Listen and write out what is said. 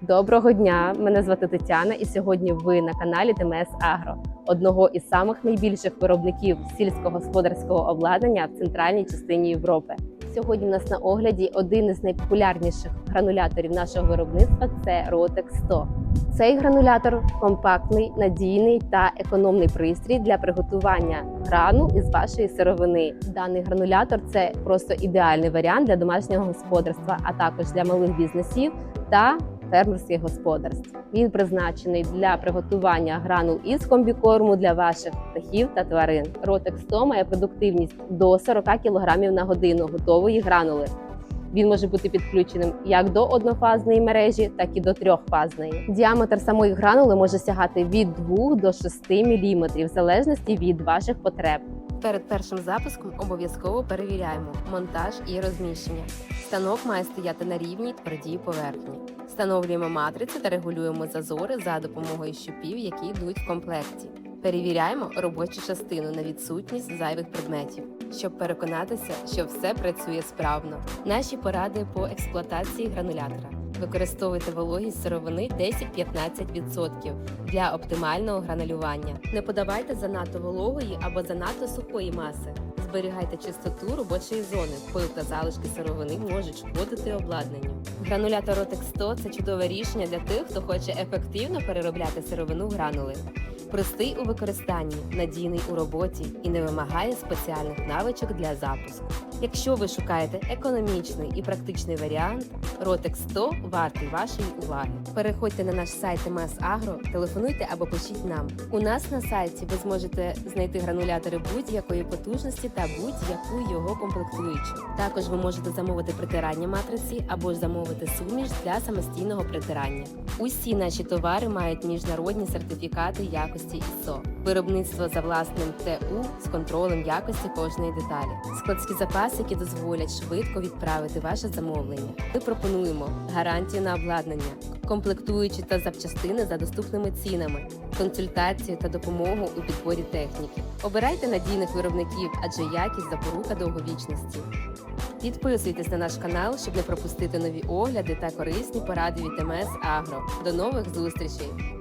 Доброго дня! Мене звати Тетяна, і сьогодні ви на каналі ТМС Агро, одного із самих найбільших виробників сільськогосподарського обладнання в центральній частині Європи. Сьогодні в нас на огляді один із найпопулярніших грануляторів нашого виробництва це Rotex 100. Цей гранулятор компактний, надійний та економний пристрій для приготування грану із вашої сировини. Даний гранулятор це просто ідеальний варіант для домашнього господарства, а також для малих бізнесів та фермерських господарств. Він призначений для приготування гранул із комбікорму для ваших птахів та тварин. Ротек 100 має продуктивність до 40 кг на годину готової гранули. Він може бути підключеним як до однофазної мережі, так і до трьохфазної. Діаметр самої гранули може сягати від 2 до 6 мм, в залежності від ваших потреб. Перед першим запуском обов'язково перевіряємо монтаж і розміщення. Станок має стояти на рівній твердій поверхні. Встановлюємо матрицю та регулюємо зазори за допомогою щупів, які йдуть в комплекті. Перевіряємо робочу частину на відсутність зайвих предметів, щоб переконатися, що все працює справно. Наші поради по експлуатації гранулятора. Використовуйте вологість сировини 10-15% для оптимального гранулювання. Не подавайте занадто вологої або занадто сухої маси. Зберігайте чистоту робочої зони. Пил та залишки сировини можуть шкодити обладнанню. Гранулятор Ротекс 100 – це чудове рішення для тих, хто хоче ефективно переробляти сировину гранули. Простий у використанні, надійний у роботі і не вимагає спеціальних навичок для запуску. Якщо ви шукаєте економічний і практичний варіант, Rotex 100 вартий вашої уваги. Переходьте на наш сайт МС Агро, телефонуйте або пишіть нам. У нас на сайті ви зможете знайти гранулятори будь-якої потужності та будь-яку його комплектуючу. Також ви можете замовити притирання матриці або ж замовити суміш для самостійного притирання. Усі наші товари мають міжнародні сертифікати якості ISO. Виробництво за власним ТУ з контролем якості кожної деталі. Складські запаси, які дозволять швидко відправити ваше замовлення. Ми пропонуємо гарантію на обладнання, комплектуючі та запчастини за доступними цінами, консультацію та допомогу у підборі техніки. Обирайте надійних виробників, адже якість запорука довговічності. Підписуйтесь на наш канал, щоб не пропустити нові огляди та корисні поради від МС Агро. До нових зустрічей!